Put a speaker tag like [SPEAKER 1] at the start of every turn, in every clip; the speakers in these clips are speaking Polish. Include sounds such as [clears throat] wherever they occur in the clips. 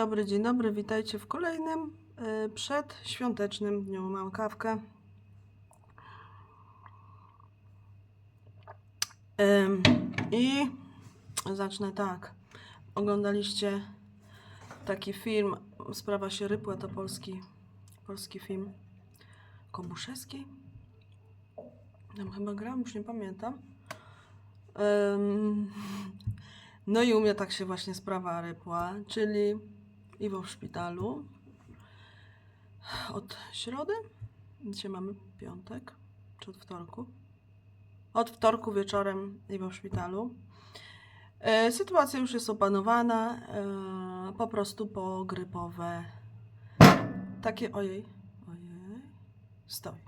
[SPEAKER 1] dobry, dzień dobry, witajcie w kolejnym y, przedświątecznym dniu. Mam kawkę. I zacznę tak. Oglądaliście taki film, sprawa się rypła, to polski, polski film. Kobuszewski? Tam chyba gram, już nie pamiętam. No i u mnie tak się właśnie sprawa rypła, czyli Iwo w szpitalu. Od środy? Dzisiaj mamy piątek, czy od wtorku? Od wtorku wieczorem Iwo w szpitalu. E, sytuacja już jest opanowana, e, po prostu pogrypowe. Takie, ojej, ojej, stoi.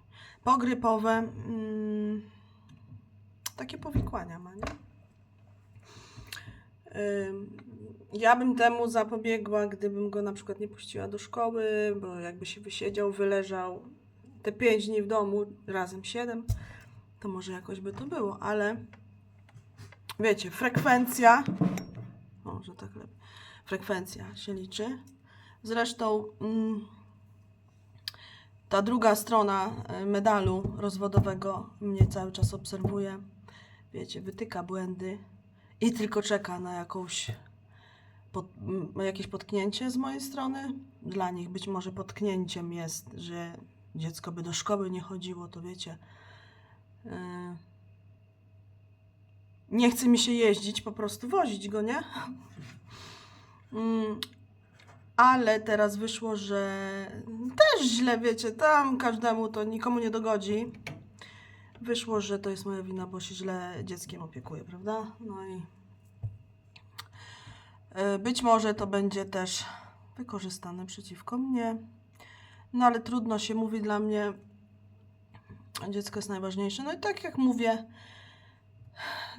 [SPEAKER 1] Pogrypowe, mm, takie powikłania ma, nie? Ja bym temu zapobiegła, gdybym go na przykład nie puściła do szkoły, bo jakby się wysiedział, wyleżał te 5 dni w domu, razem 7, to może jakoś by to było, ale wiecie, frekwencja, może tak lepiej, frekwencja się liczy. Zresztą mm, ta druga strona e, medalu rozwodowego mnie cały czas obserwuje. Wiecie, wytyka błędy i tylko czeka na jakąś pod, jakieś potknięcie z mojej strony. Dla nich być może potknięciem jest, że dziecko by do szkoły nie chodziło, to wiecie. yy, Nie chce mi się jeździć, po prostu wozić go, nie? [laughs] Mm, Ale teraz wyszło, że też źle, wiecie, tam każdemu to nikomu nie dogodzi. Wyszło, że to jest moja wina, bo się źle dzieckiem opiekuję, prawda? No i e, być może to będzie też wykorzystane przeciwko mnie. No ale trudno się mówi dla mnie. Dziecko jest najważniejsze. No i tak jak mówię,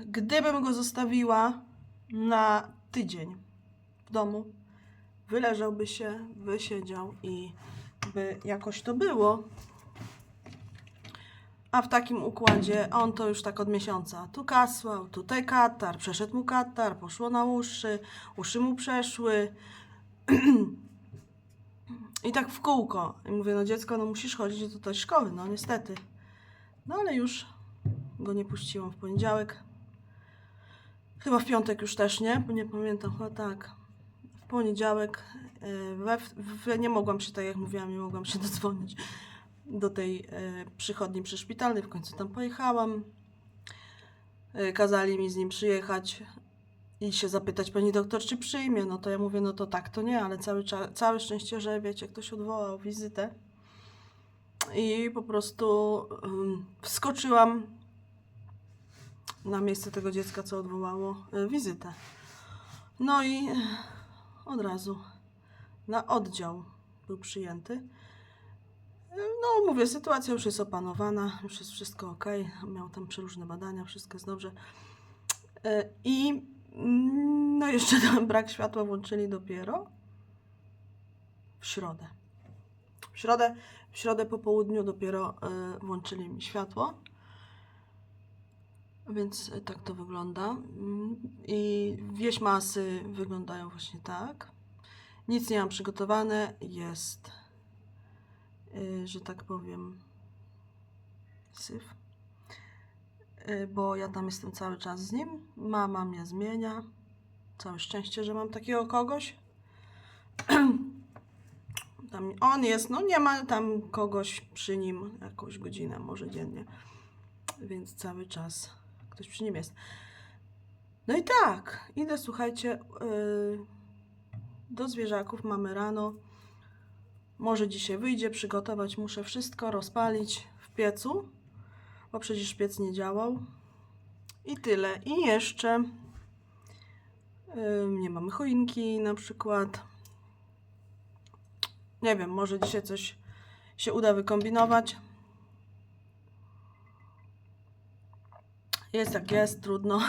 [SPEAKER 1] gdybym go zostawiła na tydzień w domu, wyleżałby się, wysiedział i by jakoś to było. A w takim układzie on to już tak od miesiąca. Tu kasłał, tutaj katar, przeszedł mu katar, poszło na uszy, uszy mu przeszły. [clears throat] I tak w kółko. I mówię, no dziecko, no musisz chodzić do tej szkoły, no niestety. No ale już go nie puściłam w poniedziałek. Chyba w piątek już też nie, bo nie pamiętam, chyba tak. W poniedziałek e, we, nie mogłam się, tak jak mówiłam, nie mogłam się [laughs] dodzwonić do tej e, przychodni przyszpitalnej. W końcu tam pojechałam. E, kazali mi z nim przyjechać i się zapytać pani doktor, czy przyjmie. No to ja mówię, no to tak, to nie, ale cały, całe szczęście, że wiecie, ktoś odwołał wizytę. I po prostu wskoczyłam na miejsce tego dziecka, co odwołało y, wizytę. No i od razu na oddział był przyjęty. No, mówię, sytuacja już jest opanowana, już jest wszystko ok. Miał tam przeróżne badania, wszystko jest dobrze. E, I mm, no, jeszcze [laughs] tam brak światła włączyli dopiero w środę. W środę, w środę po południu dopiero e, włączyli mi światło. Więc tak to wygląda. I wieś masy wyglądają właśnie tak. Nic nie mam przygotowane. Jest że tak powiem, syf. Y, Bo ja tam jestem cały czas z nim. Mama mnie zmienia. Całe szczęście, że mam takiego kogoś. [clears throat] Tam on jest, no nie ma tam kogoś przy nim jakąś godzinę, może dziennie. Więc cały czas ktoś przy nim jest. No i tak, idę, słuchajcie, y, do zwierzaków mamy rano. Może dzisiaj wyjdzie, przygotować muszę wszystko, rozpalić w piecu, bo przecież piec nie działał. I tyle. I jeszcze nie mamy choinki na przykład. Nie wiem, może dzisiaj coś się uda wykombinować. Jest jak jest, trudno.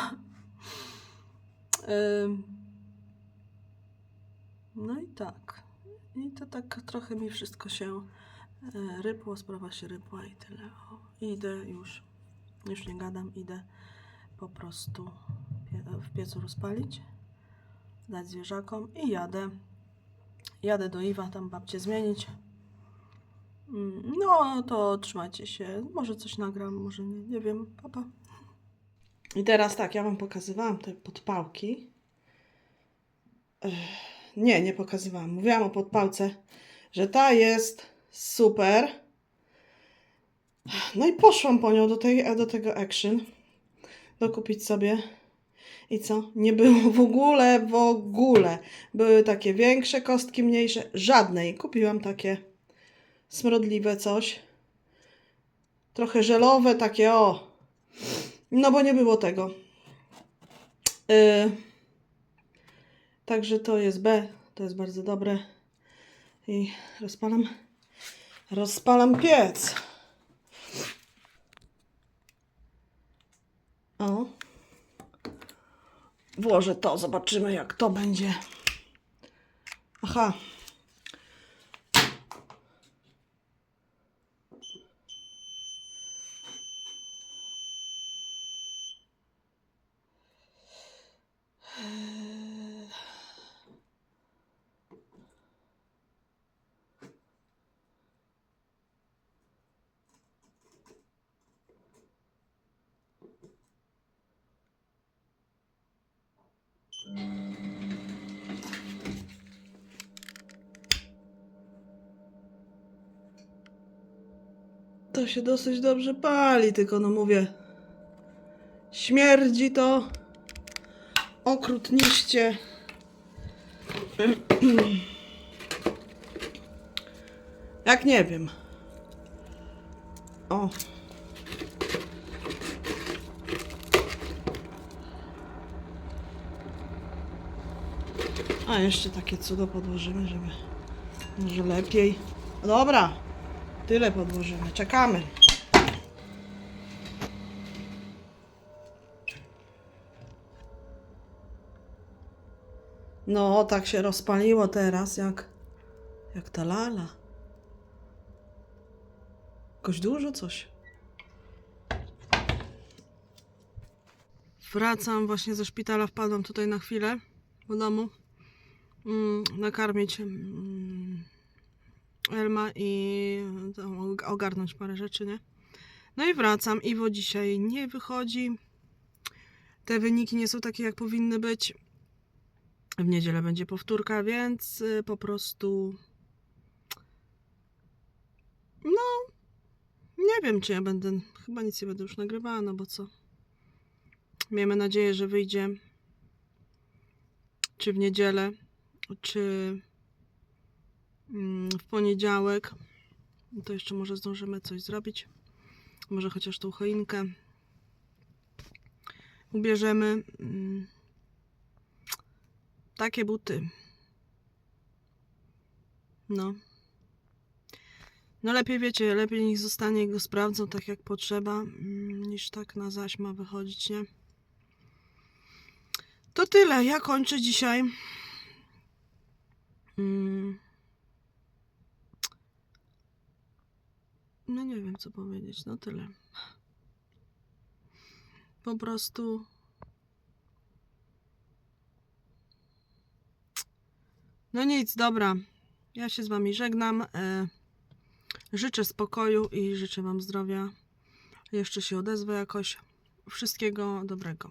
[SPEAKER 1] No i tak. I to tak trochę mi wszystko się e, rypło, sprawa się rypła i tyle. O, idę już, już nie gadam, idę po prostu pie, w piecu rozpalić, dać zwierzakom i jadę jadę do Iwa tam babcię zmienić. Mm, No, to trzymajcie się. Może coś nagram, może nie, nie wiem. Papa. I teraz tak, ja wam pokazywałam te podpałki. Ech, Nie, nie pokazywałam. Mówiłam o podpałce, że ta jest super. No i poszłam po nią do, tej, do tego Action. Dokupić sobie. I co? Nie było w ogóle, w ogóle. Były takie większe kostki, mniejsze. Żadnej. Kupiłam takie smrodliwe coś. Trochę żelowe, takie o. No bo nie było tego. Yy. Także to jest B. To jest bardzo dobre. I rozpalam. Rozpalam piec. O. Włożę to, zobaczymy jak to będzie. Aha. To się dosyć dobrze pali, tylko no mówię. Śmierdzi to okrutniście. Jak nie wiem. O. A jeszcze takie cudo podłożymy, żeby może lepiej. Dobra. Tyle podłożymy. Czekamy. No, tak się rozpaliło teraz, jak, jak ta lala. Jakoś dużo coś. Wracam właśnie ze szpitala, wpadłam tutaj na chwilę do domu. Mm, nakarmić mm, Elma i ogarnąć parę rzeczy, nie? No i wracam. Iwo dzisiaj nie wychodzi. Te wyniki nie są takie, jak powinny być. W niedzielę będzie powtórka, więc y, po prostu. No. Nie wiem, czy ja będę. Chyba nic nie będę już nagrywała, no bo co? Miejmy nadzieję, że wyjdzie. Czy w niedzielę, czy w poniedziałek. To jeszcze może zdążymy coś zrobić. Może chociaż tą choinkę ubierzemy. Mm, Takie buty. No. No lepiej wiecie, lepiej niech zostanie go sprawdzą tak jak potrzeba, mm, niż tak na zaś ma wychodzić, nie? To tyle. Ja kończę dzisiaj. Mm. No nie wiem, co powiedzieć. No tyle. Po prostu. No nic, dobra. Ja się z Wami żegnam. E, życzę spokoju i życzę Wam zdrowia. Jeszcze się odezwę jakoś. Wszystkiego dobrego.